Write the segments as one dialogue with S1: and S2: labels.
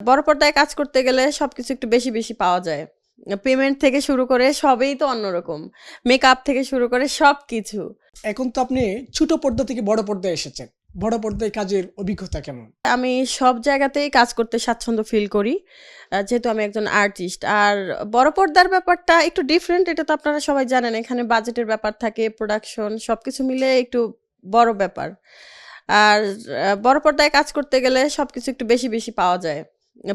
S1: বড় পর্দায় কাজ করতে গেলে সবকিছু একটু বেশি বেশি পাওয়া যায়। পেমেন্ট থেকে শুরু করে সবই তো অন্যরকম। মেকআপ থেকে শুরু করে সব কিছু
S2: এখন তো আপনি ছোট পর্দা থেকে বড় পর্দায় এসেছেন। বড় পর্দায় কাজের অভিজ্ঞতা কেমন?
S1: আমি সব জায়গাতেই কাজ করতে স্বাচ্ছন্দ্য ফিল করি। যেহেতু আমি একজন আর্টিস্ট আর বড় পর্দার ব্যাপারটা একটু ডিফারেন্ট এটা তো আপনারা সবাই জানেন। এখানে বাজেটের ব্যাপার থাকে প্রোডাকশন সব কিছু মিলে একটু বড় ব্যাপার। আর বড় পর্দায় কাজ করতে গেলে সব কিছু একটু বেশি বেশি পাওয়া যায়।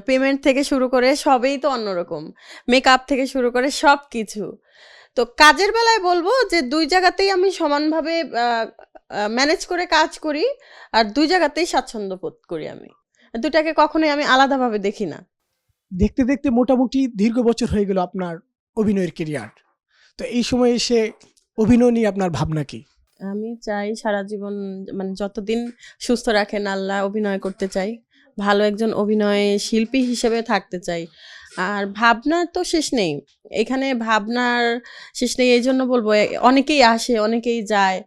S1: পেমেন্ট থেকে শুরু করে সবই তো অন্যরকম। মেকআপ থেকে শুরু করে সব কিছু তো কাজের বেলায় বলব যে দুই জায়গাতেই আমি সমানভাবে ম্যানেজ করে কাজ করি আর দুই জায়গাতেই স্বাচ্ছন্দ্য বোধ করি আমি। দুটাকে কখনোই আমি আলাদাভাবে দেখি না।
S2: দেখতে দেখতে মোটামুটি দীর্ঘ বছর হয়ে গেল আপনার অভিনয়ের কেরিয়ার তো এই সময় এসে অভিনয় নিয়ে আপনার ভাবনা কি?
S1: আমি চাই সারা জীবন মানে যতদিন সুস্থ রাখেন আল্লাহ অভিনয় করতে চাই। ভালো একজন অভিনয় শিল্পী হিসেবে থাকতে চাই। আর ভাবনার তো শেষ নেই। এখানে ভাবনার শেষ নেই এই জন্য বলব অনেকেই আসে, অনেকেই যায়।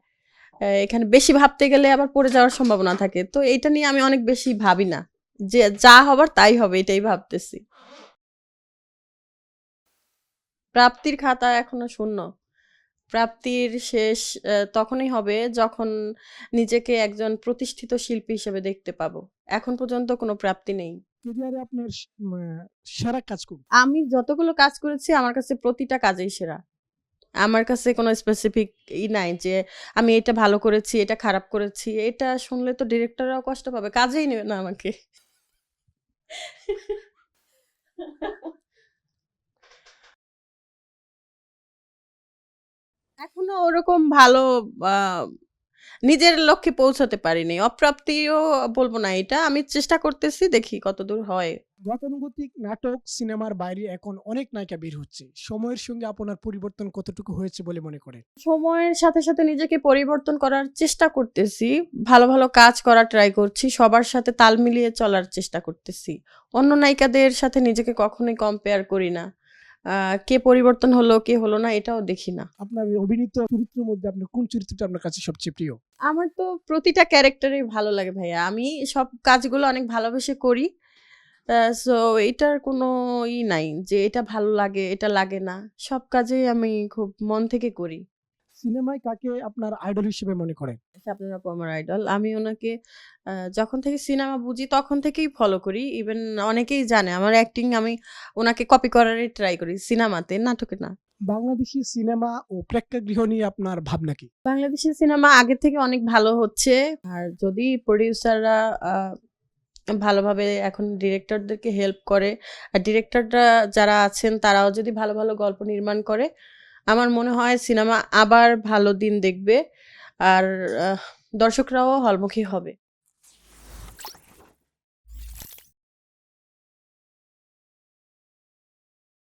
S1: এখানে বেশি ভাবতে গেলে আবার পড়ে যাওয়ার সম্ভাবনা থাকে। তো এটা নিয়ে আমি অনেক বেশি ভাবি না। যে যা হবার তাই হবে, এটাই ভাবতেছি। প্রাপ্তির খাতা এখনও শূন্য। প্রাপ্তির শেষ তখনই হবে যখন নিজেকে একজন প্রতিষ্ঠিত শিল্পী হিসেবে দেখতে পাবো। এখন পর্যন্ত কোনো প্রাপ্তি নেই।
S2: আপনার সেরা কাজ
S1: আমি যতগুলো কাজ করেছি আমার কাছে প্রতিটা কাজেই সেরা। আমার কাছে কোনো স্পেসিফিক ই নাই যে আমি এটা ভালো করেছি এটা খারাপ করেছি এটা শুনলে তো ডিরেক্টররাও কষ্ট পাবে কাজেই নেবে না আমাকে। এখনও ওরকম ভালো নিজের লক্ষ্যে পৌঁছাতে পারিনি। অপ্রাপ্তিও বলব না এটা। আমি চেষ্টা করতেছি দেখি কতদূর হয়।
S2: গতানুগতিক নাটক সিনেমার বাইরে এখন অনেক নায়িকা বের হচ্ছে। সময়ের সঙ্গে আপনার পরিবর্তন কতটুকু হয়েছে বলে মনে করেন?
S1: সময়ের সাথে সাথে নিজেকে পরিবর্তন করার চেষ্টা করতেছি। ভালো ভালো কাজ করার ট্রাই করছি। সবার সাথে তাল মিলিয়ে চলার চেষ্টা করতেছি। অন্য নায়িকাদের সাথে নিজেকে কখনোই কম্পেয়ার করি না। কে পরিবর্তন হলো কে হলো না এটাও দেখি না।
S2: আপনার অভিনীত চরিত্রের মধ্যে আপনার কোন চরিত্রটা আপনার কাছে সবচেয়ে প্রিয়?
S1: আমার তো প্রতিটা ক্যারেক্টারই ভালো লাগে ভাইয়া। আমি সব কাজগুলো অনেক ভালোবেসে করি। সো এটার কোনো ই নাই যে এটা ভালো লাগে এটা লাগে না। সব কাজেই আমি খুব মন থেকে করি।
S2: সিনেমায় কাকে আপনার আইডল হিসেবে মনে করেন
S1: শাবনূর আপু আমার আইডল আমি ওনাকে যখন থেকে সিনেমা বুঝি তখন থেকেই ফলো করি। ইভেন অনেকেই জানে আমার অ্যাক্টিং আমি ওনাকে কপি করারই ট্রাই করি সিনেমাতে নাটকে না।
S2: বাংলাদেশি সিনেমা ও প্রেক্ষাগৃহ নিয়ে আপনার ভাবনা কি?
S1: বাংলাদেশের সিনেমা আগে থেকে অনেক ভালো হচ্ছে। আর যদি প্রডিউসাররা ভালোভাবে এখন ডিরেক্টরদেরকে হেল্প করে আর ডিরেক্টররা যারা আছেন তারাও যদি ভালো ভালো গল্প নির্মাণ করে আমার মনে হয় সিনেমা আবার ভালো দিন দেখবে। আর দর্শকরাও হলমুখী হবে।